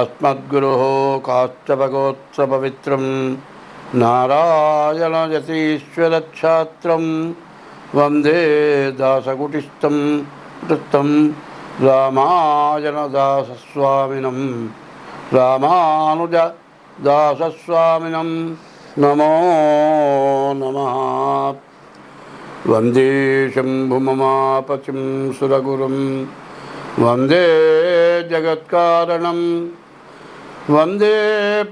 अस्मद्गुरुः काष्ठभगोत्सपवित्रं नारायणयतीश्वरच्छात्रं वन्दे दासकुटिस्थं कृतं रामायणदासस्वामिनं रामानुजदासस्वामिनं नमो नमः वन्दे शम्भुममापतिं सुरगुरुं वन्दे जगत्कारणं वन्दे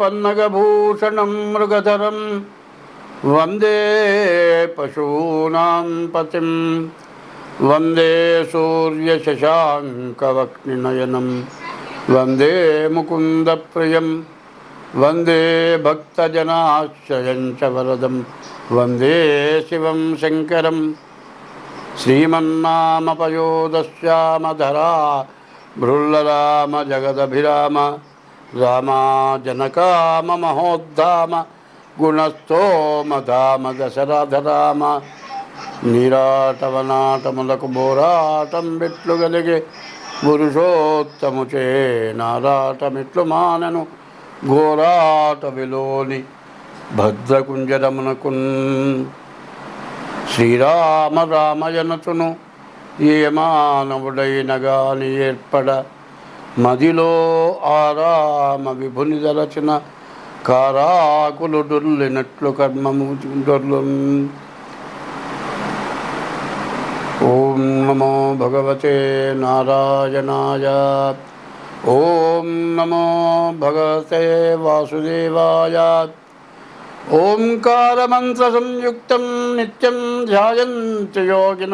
पन्नगभूषणं मृगधरं वन्दे पशूनां पतिं वन्दे सूर्यशशाङ्कवक्निनयनं वन्दे मुकुन्दप्रियं वन्दे भक्तजनाश्रयं च वरदं वन्दे शिवं शङ्करं श्रीमन्नामपयोदश्यामधरा भृल्लराम जगदभिराम రామాజనకామ మహోద్ధామ గుణస్థోమధామ దశరథరామ నిరాటవనాటములకు బోరాటం బిట్లు గలిగే పురుషోత్తముచే నారాటమిట్లు మానను. ఘోరాట విలోని భద్రకుంజరమునకు శ్రీరామ రామయనతును ఏ మానవుడైన గాని ఏర్పడ మదిలో ఆరామ విభుని దరచిన కారాకులు డొల్లినట్లు కర్మము డొర్లు ఓం నమో భగవతే నారాయణాయ. ఓం నమో భగవతే వాసుదేవాయ. ఓంకారమంత్ర సంయుక్తం నిత్యం ధ్యాయంతి యోగిన.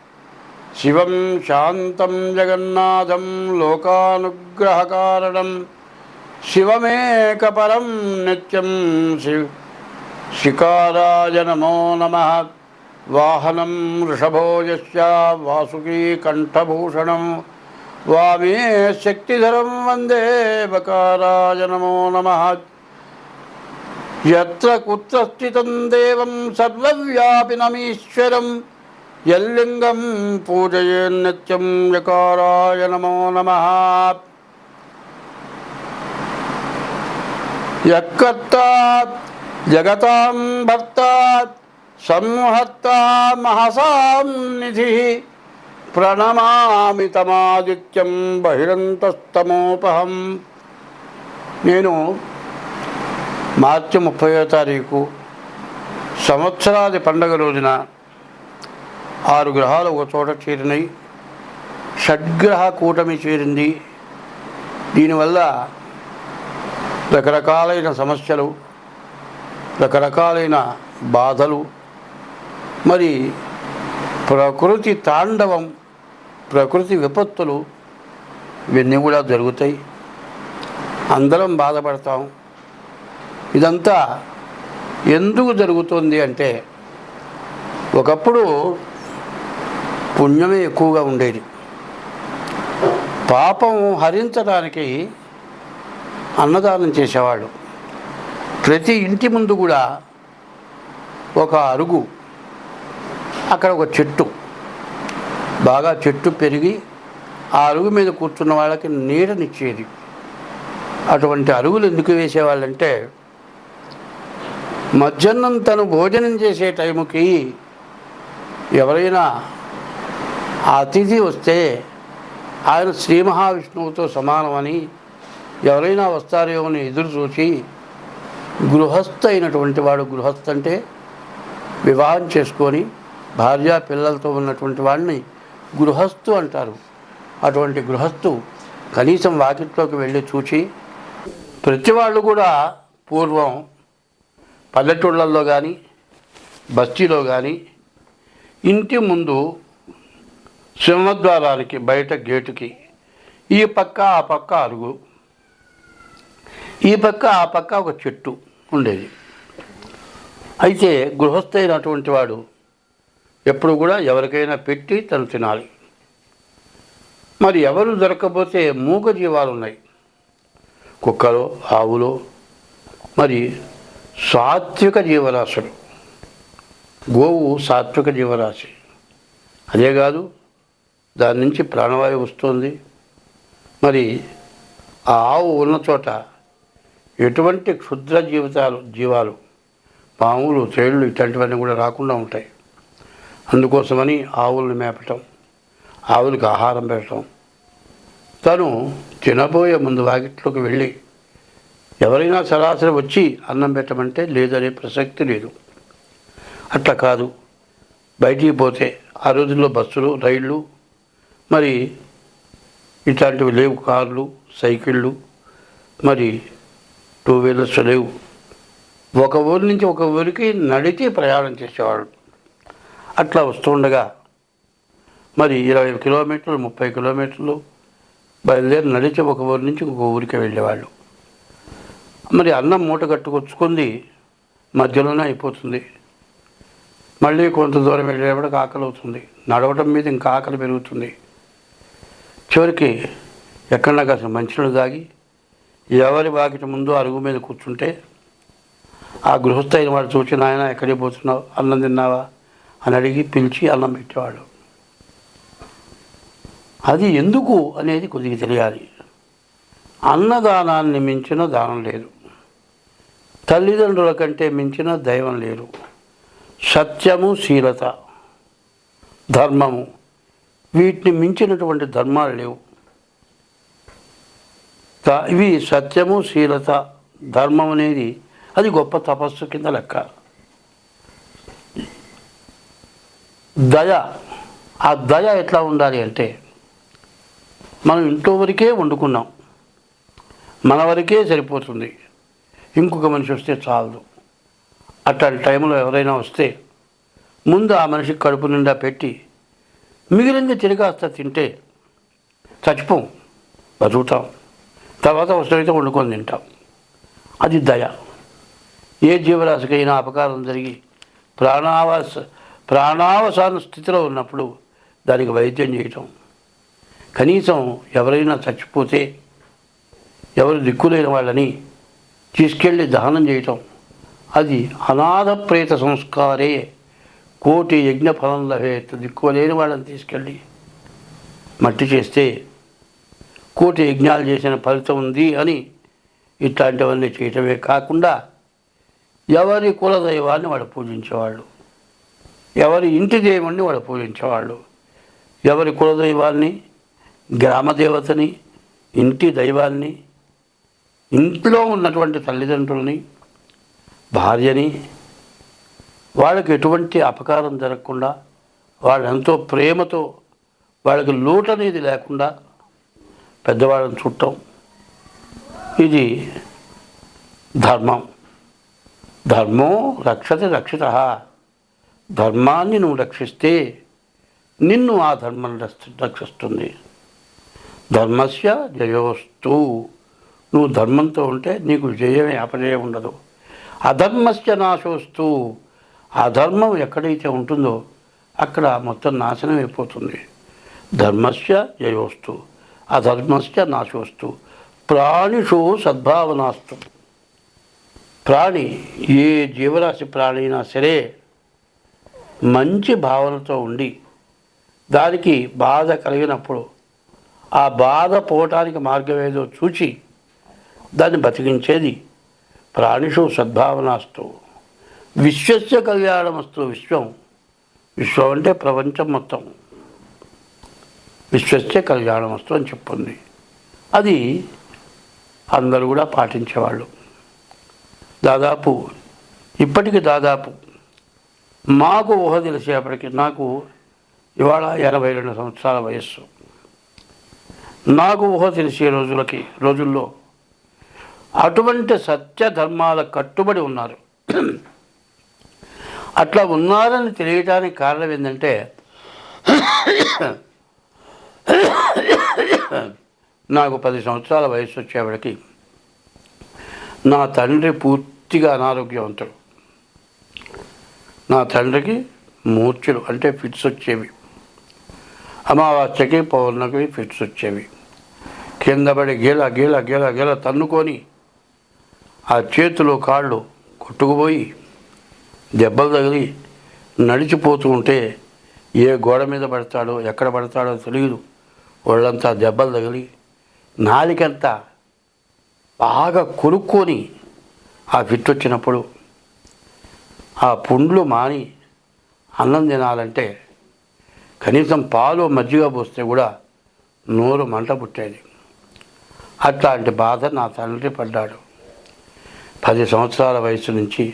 శివం శాంతం జగన్నాథం లోకానుగ్రహకారణం. శివమేకపరం నిత్యం శివ శికారాయ నమో నమ. వాహనం వృషభో యస్య వాసుకీ కంఠభూషణం వామే శక్తిధరం వందే బకారాయ నమో నమ. ఎత్ర కుత్ర స్థితం దేవం సర్వవ్యాపినమీశ్వరం యల్లింగం పూజయేన్నిత్యం యకారాయ నమో నమ. యక్కర్తా జగతాం భర్తా సంహర్తా మహసాం నిధి. ప్రణమామి తమాదిత్యం బహిరంతస్తమోపహం. నేను మార్చి ముప్పయో తారీఖు సంవత్సరాది పండగ రోజున ఆరు గ్రహాలు ఒక చోట చేరినాయి. షడ్గ్రహ కూటమి చేరింది. దీనివల్ల రకరకాలైన సమస్యలు రకరకాలైన బాధలు మరి ప్రకృతి తాండవం ప్రకృతి విపత్తులు ఇవన్నీ కూడా జరుగుతాయి. అందరం బాధపడతాం. ఇదంతా ఎందుకు జరుగుతుంది అంటే ఒకప్పుడు పుణ్యమే ఎక్కువగా ఉండేది. పాపం హరించడానికి అన్నదానం చేసేవాళ్ళు. ప్రతి ఇంటి ముందు కూడా ఒక అరుగు అక్కడ ఒక చెట్టు. బాగా చెట్టు పెరిగి ఆ అరుగు మీద కూర్చున్న వాళ్ళకి నీడనిచ్చేది. అటువంటి అరుగులు ఎందుకు వేసేవాళ్ళంటే మధ్యాహ్నం తను భోజనం చేసే టైంకి ఎవరైనా ఆ అతిథి వస్తే ఆయన శ్రీ మహావిష్ణువుతో సమానమని ఎవరైనా వస్తారేమో అని ఎదురు చూసి గృహస్థ అయినటువంటి వాడు గృహస్థ అంటే వివాహం చేసుకొని భార్య పిల్లలతో ఉన్నటువంటి వాడిని గృహస్థు అంటారు. అటువంటి గృహస్థు కనీసం వాకిట్లోకి వెళ్ళి చూచి ప్రతి వాళ్ళు కూడా పూర్వం పల్లెటూళ్ళల్లో కానీ బస్తీలో కానీ ఇంటి ముందు సింహద్వారానికి బయట గేటుకి. ఈ పక్క ఆ పక్క అరుగు. ఈ పక్క ఆ పక్క ఒక చెట్టు ఉండేది. అయితే గృహస్థైనటువంటి వాడు ఎప్పుడు కూడా ఎవరికైనా పెట్టి తను తినాలి. మరి ఎవరు దొరకకపోతే మూగ జీవాలు ఉన్నాయి కుక్కలో ఆవులో మరి సాత్విక జీవరాశులు. గోవు సాత్విక జీవరాశి. అదే కాదు దాని నుంచి ప్రాణవాయువు వస్తుంది. మరి ఆ ఆవు ఉన్న చోట ఎటువంటి క్షుద్ర జీవితాలు జీవాలు పాములు తేళ్ళు ఇట్లాంటివన్నీ కూడా రాకుండా ఉంటాయి. అందుకోసమని ఆవుల్ని మేపటం ఆవులకు ఆహారం పెట్టడం తను తినబోయే ముందు వాకిట్లోకి వెళ్ళి ఎవరైనా సరాసరి వచ్చి అన్నం పెట్టమంటే లేదనే ప్రసక్తి లేదు. అట్లా కాదు. బయటికి పోతే ఆ రోజుల్లో బస్సులు రైళ్ళు మరి ఇట్లాంటివి లేవు కార్లు సైకిళ్ళు మరి టూ వీలర్స్ లేవు. ఒక ఊరి నుంచి ఒక ఊరికి నడిచి ప్రయాణం చేసేవాళ్ళు. అట్లా వస్తుండగా మరి ఇరవై కిలోమీటర్లు ముప్పై కిలోమీటర్లు బయలుదేరి నడిచి ఒక ఊరి నుంచి ఒక ఊరికి వెళ్ళేవాళ్ళు. మరి అన్నం మూట కట్టుకొచ్చుకుంది మధ్యలోనే అయిపోతుంది. మళ్ళీ కొంత దూరం వెళ్ళేప్పటికి ఆకలి అవుతుంది నడవటం మీద ఇంకా ఆకలి పెరుగుతుంది. చివరికి ఎక్కడన్నా కాసిన మంచినీళ్ళు తాగి ఎవరి వాకిట ముందు అరుగు మీద కూర్చుంటే ఆ గృహస్థ అయిన వాడు చూసి నాయన ఎక్కడికి పోతున్నావు? అన్నం తిన్నావా? అని అడిగి పిలిచి అన్నం పెట్టేవాడు. అది ఎందుకు అనేది కొద్దిగా తెలియాలి. అన్నదానాన్ని మించిన దానం లేదు. తల్లిదండ్రుల కంటే మించిన దైవం లేరు సత్యము శీలత ధర్మము. వీటిని మించినటువంటి ధర్మాలు లేవు. ఇవి సత్యము శీలత ధర్మం అనేది అది గొప్ప తపస్సు కింద లెక్క. దయ ఆ దయ ఎట్లా ఉండాలి అంటే మనం ఇంట్లో వరకే వండుకున్నాం. మన వరకే సరిపోతుంది. ఇంకొక మనిషి వస్తే చాలదు. అట్లాంటి టైంలో ఎవరైనా వస్తే ముందు ఆ మనిషికి కడుపు నిండా పెట్టి మిగిలింది తిరిగాస్త తింటే చచ్చిపోం బతుకుతాం. తర్వాత అవసరమైతే వండుకొని తింటాం. అది దయ. ఏ జీవరాశికైనా అపకారం జరిగి ప్రాణావాస ప్రాణావసాన స్థితిలో ఉన్నప్పుడు దానికి వైద్యం చేయటం. కనీసం ఎవరైనా చచ్చిపోతే ఎవరు దిక్కులేని వాళ్ళని తీసుకెళ్ళి దహనం చేయటం. అది అనాథ ప్రేత సంస్కారే. కోటి యజ్ఞ ఫలం లభేత్ దిక్కులేని వాళ్ళని తీసుకెళ్ళి మట్టి చేస్తే కోటి యజ్ఞాలు చేసిన ఫలితం ఉంది అని ఇట్లాంటివన్నీ చేయటమే కాకుండా ఎవరి కులదైవాన్ని వాడు పూజించేవాళ్ళు ఎవరి ఇంటి దేవుణ్ణి వాడు పూజించేవాళ్ళు ఎవరి కులదైవాన్ని గ్రామదేవతని ఇంటి దైవాన్ని ఇంట్లో ఉన్నటువంటి తల్లిదండ్రులని భార్యని వాళ్ళకి ఎటువంటి అపకారం జరగకుండా వాళ్ళు ఎంతో ప్రేమతో వాళ్ళకి లోటు అనేది లేకుండా పెద్దవాళ్ళని చుట్టం ఇది ధర్మం. ధర్మం రక్షత రక్షిత. ధర్మాన్ని నువ్వు రక్షిస్తే నిన్ను ఆ ధర్మం రక్షిస్తుంది. ధర్మస్య జయోస్తు. నువ్వు ధర్మంతో ఉంటే నీకు జయమే అపజయం ఉండదు. అధర్మస్య నాశోస్తు. అధర్మం ఎక్కడైతే ఉంటుందో అక్కడ మొత్తం నాశనం అయిపోతుంది. ధర్మస్య జయోస్తు అధర్మస్య నాశోస్తు ప్రాణిషు సద్భావనాస్తు. ప్రాణి ఏ జీవరాశి ప్రాణి అయినా సరే మంచి భావనతో ఉండి దానికి బాధ కలిగినప్పుడు ఆ బాధ పోవటానికి మార్గం ఏదో చూచి దాన్ని బతికించేది ప్రాణిషు సద్భావనాస్తు. విశ్వస్య కళ్యాణమస్తు విశ్వం. విశ్వం అంటే ప్రపంచం మొత్తం. విశ్వస్య కళ్యాణమస్తు అని చెప్పుంది. అది అందరూ కూడా పాటించేవాళ్ళు. దాదాపు ఇప్పటికి దాదాపు మాకు ఊహ తెలిసేపటికి నాకు ఇవాళ ఎనభై రెండు సంవత్సరాల వయస్సు. నాకు ఊహ తెలిసే రోజులకి రోజుల్లో అటువంటి సత్య ధర్మాల కట్టుబడి ఉన్నారు. అట్లా ఉన్నారని తెలియటానికి కారణం ఏంటంటే నాకు పది సంవత్సరాల వయసు వచ్చేవాడికి నా తండ్రి పూర్తిగా అనారోగ్యవంతుడు. నా తండ్రికి మూర్ఛలు అంటే ఫిట్స్ వచ్చేవి. అమావాస్యకి పౌర్ణమికి ఫిట్స్ వచ్చేవి. కింద పడి గీల గీల గీల గీల తన్నుకొని ఆ చేతులు కాళ్ళు కొట్టుకుపోయి దెబ్బలు తగిలి నడిచిపోతూ ఉంటే ఏ గోడ మీద పడతాడో ఎక్కడ పడతాడో తెలియదు ఒళ్ళంతా దెబ్బలు తగిలి నాలికంతా బాగా కొనుక్కొని ఆ ఫిట్ వచ్చినప్పుడు ఆ పుండ్లు మాని అన్నం తినాలంటే కనీసం పాలు మజ్జిగ పోస్తే కూడా నోరు మంట పుట్టేది. అట్లాంటి బాధ నా తండ్రి పడ్డాడు. పది సంవత్సరాల వయసు నుంచి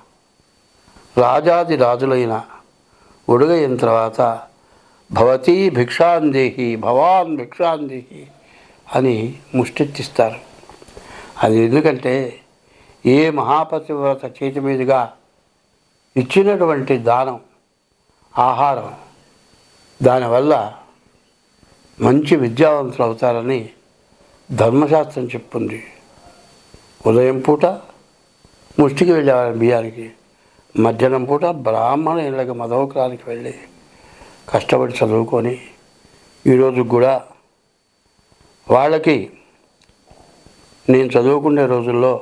రాజాది రాజులైన ఒడుగైన తర్వాత భవతీ భిక్షాందేహి భవాన్ భిక్షాందేహి అని ముష్టెత్తిస్తారు అది ఎందుకంటే ఏ మహాపతివ్రత చేతి మీదుగా ఇచ్చినటువంటి దానం ఆహారం దానివల్ల మంచి విద్యావంతులు అవుతారని ధర్మశాస్త్రం చెప్తుంది. ఉదయం పూట ముష్టికి వెళ్ళేవారు బియ్యానికి. మధ్యాహ్నం పూట బ్రాహ్మణ ఇళ్ళకి మదవకరానికి వెళ్ళి కష్టపడి చదువుకొని ఈరోజు కూడా వాళ్ళకి నేను చదువుకునే రోజుల్లో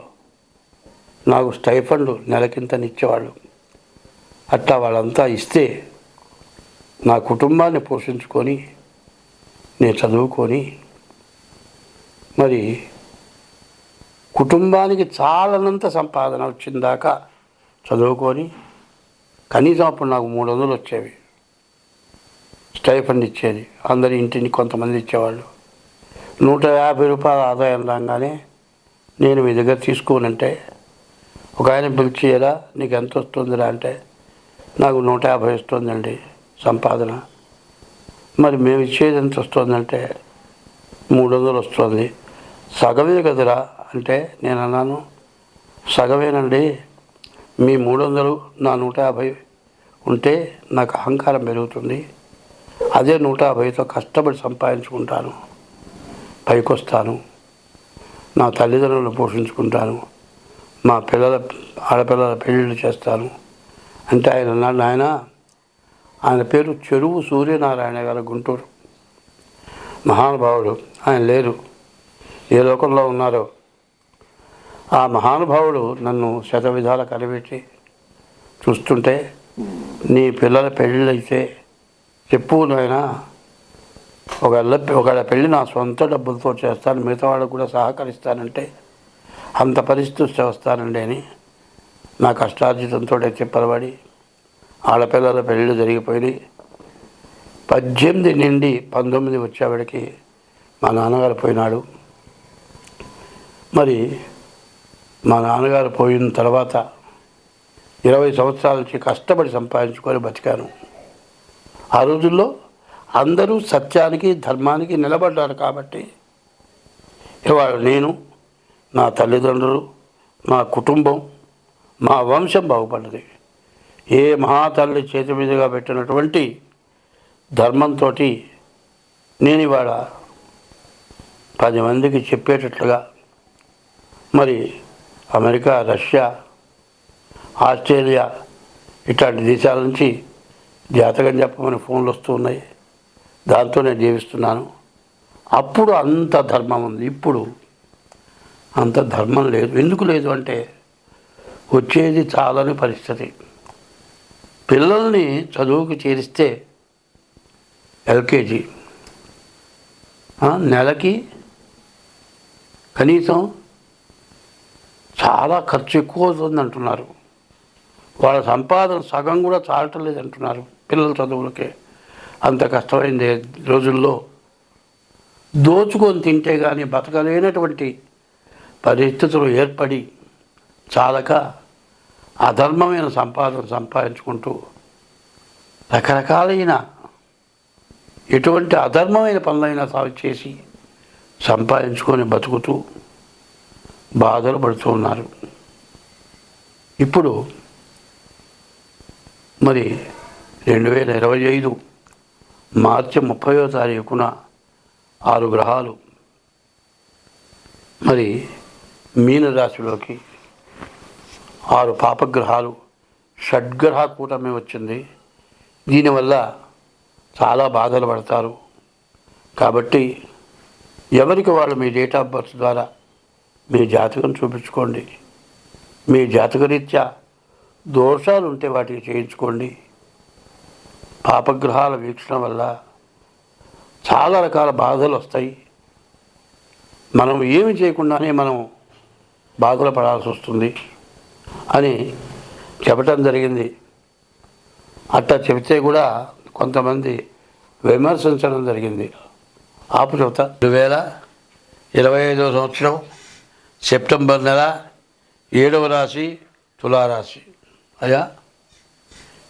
నాకు స్టైఫండ్ నెలకింతనిచ్చేవాళ్ళు అట్లా వాళ్ళంతా ఇస్తే నా కుటుంబాన్ని పోషించుకొని నేను చదువుకొని మరి కుటుంబానికి చాలనంత సంపాదన వచ్చిందాకా చదువుకొని కనీసం అప్పుడు నాకు మూడు వందలు వచ్చేవి. స్టైఫండ్ ఇచ్చేది. అందరి ఇంటిని కొంతమంది ఇచ్చేవాళ్ళు. నూట యాభై రూపాయల ఆదాయం రాగానే నేను మీ దగ్గర తీసుకోనంటే ఒక ఆయన పిలిచేయరా నీకు ఎంత వస్తుందిరా? అంటే నాకు నూట యాభై వస్తుందండి సంపాదన. మరి మేము ఇచ్చేది ఎంత వస్తుందంటే మూడు వందలు వస్తుంది. సగమే కదరా? అంటే నేను అన్నాను. సగమేనండి. మీ మూడు వందలు నా నూట యాభై ఉంటే నాకు అహంకారం పెరుగుతుంది. అదే నూట యాభైతో కష్టపడి సంపాదించుకుంటాను. పైకొస్తాను. నా తల్లిదండ్రులను పోషించుకుంటాను. మా పిల్లల ఆడపిల్లల పెళ్ళిళ్ళు చేస్తాను. అంటే ఆయన అన్నాడు ఆయన ఆయన పేరు చెరువు సూర్యనారాయణ గారు గుంటూరు. మహానుభావుడు. ఆయన లేరు. ఏ లోకంలో ఉన్నారో ఆ మహానుభావుడు నన్ను శత విధాలు కనిపెట్టి చూస్తుంటే నీ పిల్లల పెళ్ళిళ్ళైతే చెప్పు నాయన ఒకళ్ళ ఒకళ్ళ పెళ్ళి నా సొంత డబ్బులతో చేస్తాను మిగతా వాళ్ళకు కూడా సహకరిస్తానంటే అంత పరిస్థితి చేస్తానండి అని నా కష్టార్జితంతో చెప్పలబడి ఆడపిల్లల పెళ్ళిళ్ళు జరిగిపోయినాయి. పద్దెనిమిది నుండి పంతొమ్మిది వచ్చేవాడికి మా నాన్నగారు పోయినాడు. మరి మా నాన్నగారు పోయిన తర్వాత ఇరవై సంవత్సరాల నుంచి కష్టపడి సంపాదించుకొని బతికాను. ఆ రోజుల్లో అందరూ సత్యానికి ధర్మానికి నిలబడ్డారు కాబట్టి ఇవాళ నేను నా తల్లిదండ్రులు మా కుటుంబం మా వంశం బాగుపడ్డది. ఏ మహాతల్లి చేతి మీదుగా పెట్టినటువంటి ధర్మంతో నేను ఇవాళ పది మందికి చెప్పేటట్లుగా మరి అమెరికా రష్యా ఆస్ట్రేలియా ఇట్లాంటి దేశాల నుంచి జాతకం చెప్పమని ఫోన్లు వస్తూ ఉన్నాయి. దాంతో నేను జీవిస్తున్నాను. అప్పుడు అంత ధర్మం ఉంది. ఇప్పుడు అంత ధర్మం లేదు. ఎందుకు లేదు అంటే వచ్చేది చాలని పరిస్థితి. పిల్లల్ని చదువుకు చేరిస్తే ఎల్కేజీ నెలకి కనీసం చాలా ఖర్చు ఎక్కువ అవుతుంది అంటున్నారు. వాళ్ళ సంపాదన సగం కూడా చాలటం లేదంటున్నారు పిల్లల చదువులకే. అంత కష్టమైంది రోజుల్లో. దోచుకొని తింటే కానీ బతకలేనటువంటి పరిస్థితులు ఏర్పడి చాలక అధర్మమైన సంపాదన సంపాదించుకుంటూ రకరకాలైన ఎటువంటి అధర్మమైన పనులైనా సాగు చేసి సంపాదించుకొని బతుకుతూ బాధలు పడుతూ ఉన్నారు. ఇప్పుడు మరి రెండు వేల ఇరవై ఐదు మార్చి ముప్పయో తారీఖున ఆరు గ్రహాలు మరి మీనరాశిలోకి ఆరు పాపగ్రహాలు షడ్గ్రహ కూటమి వచ్చింది. దీనివల్ల చాలా బాధలు పడతారు. కాబట్టి ఎవరికి వాళ్ళు మీ డేట్ ఆఫ్ బర్త్ ద్వారా మీ జాతకం చూపించుకోండి. మీ జాతకరీత్యా దోషాలు ఉంటే వాటికి చేయించుకోండి. పాపగ్రహాల వీక్షణ వల్ల చాలా రకాల బాధలు వస్తాయి మనం ఏమి చేయకుండానే మనం బాధలు పడాల్సి వస్తుంది అని చెప్పటం జరిగింది. అట్లా చెబితే కూడా కొంతమంది విమర్శించడం జరిగింది. ఆపు చెబుతా. రెండు వేల ఇరవై ఐదవ సంవత్సరం సెప్టెంబర్ నెల ఏడవ రాశి తులారాశి. అయ్యా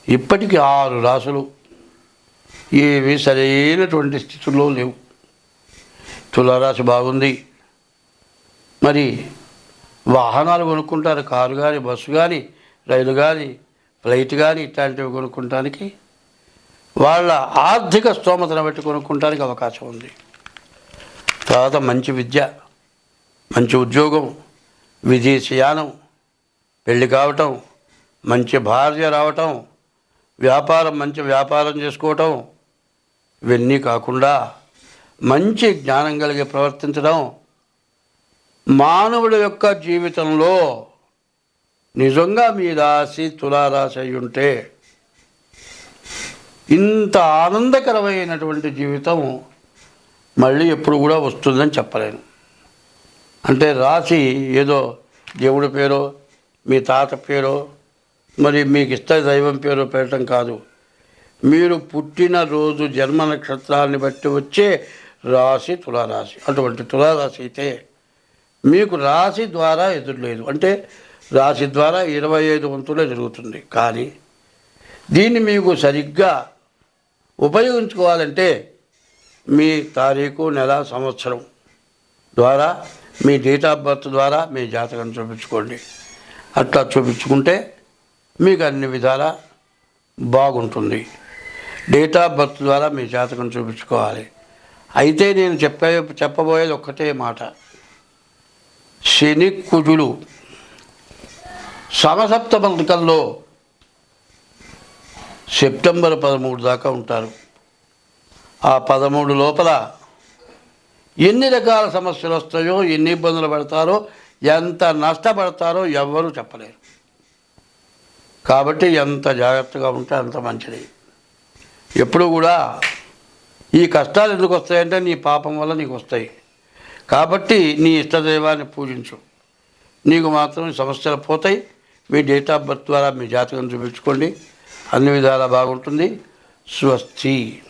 ఇప్పటికీ ఆరు రాసులు ఏవి సరైనటువంటి స్థితుల్లో లేవు. తులారాశి బాగుంది. మరి వాహనాలు కొనుక్కుంటారు కారు కానీ బస్సు కానీ రైలు కానీ ఫ్లైట్ కానీ ఇట్లాంటివి కొనుక్కుంటానికి వాళ్ళ ఆర్థిక స్తోమతను బట్టి కొనుక్కుంటానికి అవకాశం ఉంది. తర్వాత మంచి విద్య. మంచి ఉద్యోగం విదేశయానం పెళ్ళి కావటం మంచి భార్య రావటం వ్యాపారం మంచి వ్యాపారం చేసుకోవటం ఇవన్నీ కాకుండా మంచి జ్ఞానం కలిగి ప్రవర్తించడం మానవుడి యొక్క జీవితంలో నిజంగా మీ రాశి తులారాశి అయి ఉంటే ఇంత ఆనందకరమైనటువంటి జీవితం మళ్ళీ ఎప్పుడు కూడా వస్తుందని చెప్పలేను. అంటే రాశి ఏదో దేవుడి పేరో మీ తాత పేరో మరి మీకు ఇష్ట దైవం పేరో పెట్టడం కాదు. మీరు పుట్టిన రోజు జన్మ నక్షత్రాన్ని బట్టి వచ్చే రాశి తులారాశి. అటువంటి తులారాశి అయితే మీకు రాశి ద్వారా ఎదురులేదు. అంటే రాశి ద్వారా ఇరవై ఐదు వంతులే జరుగుతుంది. కానీ దీన్ని మీకు సరిగ్గా ఉపయోగించుకోవాలంటే మీ తారీఖు నెల సంవత్సరం ద్వారా మీ డేట్ ఆఫ్ బర్త్ ద్వారా మీ జాతకం చూపించుకోండి. అట్లా చూపించుకుంటే మీకు అన్ని విధాల బాగుంటుంది. డేట్ ఆఫ్ బర్త్ ద్వారా మీ జాతకం చూపించుకోవాలి. అయితే నేను చెప్పే చెప్పబోయేది ఒక్కటే మాట. శని కుజులు సమసప్త బంధకంలో సెప్టెంబర్ పదమూడు దాకా ఉంటారు. ఆ పదమూడు లోపల ఎన్ని రకాల సమస్యలు వస్తాయో ఎన్ని ఇబ్బందులు పడతారో ఎంత నష్టపడతారో ఎవ్వరూ చెప్పలేరు. కాబట్టి ఎంత జాగ్రత్తగా ఉంటే అంత మంచిది. ఎప్పుడు కూడా ఈ కష్టాలు ఎందుకు వస్తాయంటే నీ పాపం వల్ల నీకు వస్తాయి. కాబట్టి నీ ఇష్టదైవాన్ని పూజించు. నీకు మాత్రం సమస్యలు పోతాయి. మీ డేట్ ఆఫ్ బర్త్ ద్వారా మీ జాతకం చూపించుకోండి. అన్ని విధాలా బాగుంటుంది. స్వస్తి.